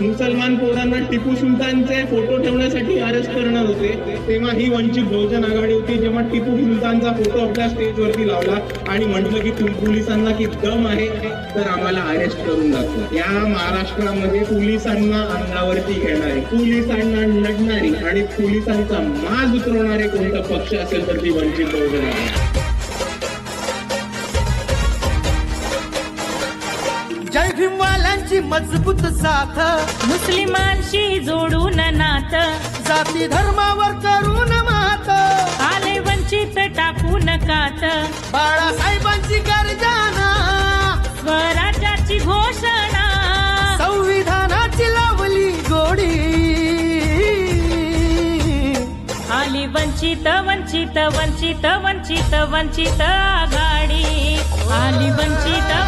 मुसलमान पोरांना टिपू सुलतानचे फोटो ठेवण्यासाठी अरेस्ट करणार होते. तेव्हा ही वंचित बहुजन आघाडी होती जेव्हा टिपू सुलतानचा फोटो आपल्या स्टेजवरती लावला आणि म्हटलं की पोलिसांना की दम आहे तर आम्हाला अरेस्ट करून दाखवा. या महाराष्ट्रामध्ये पोलिसांना अंगावरती घेणारे पोलिसांना लढणारी आणि पोलिसांचा माज उतरवणारे कोणता पक्ष असेल तर ती वंचित बहुजन आघाडी. जय भीमवाल्यांची मजबूत साथ. मुस्लिमांशी जोडून नात जाती धर्मावर करून मात. आले वंचित टाकून कात. बाळासाहेबांची गर्जना. स्वराज्याची घोषणा. संविधानाची लावली गोडी. आली वंचित वंचित वंचित वंचित वंचित आघाडी. आली वंचित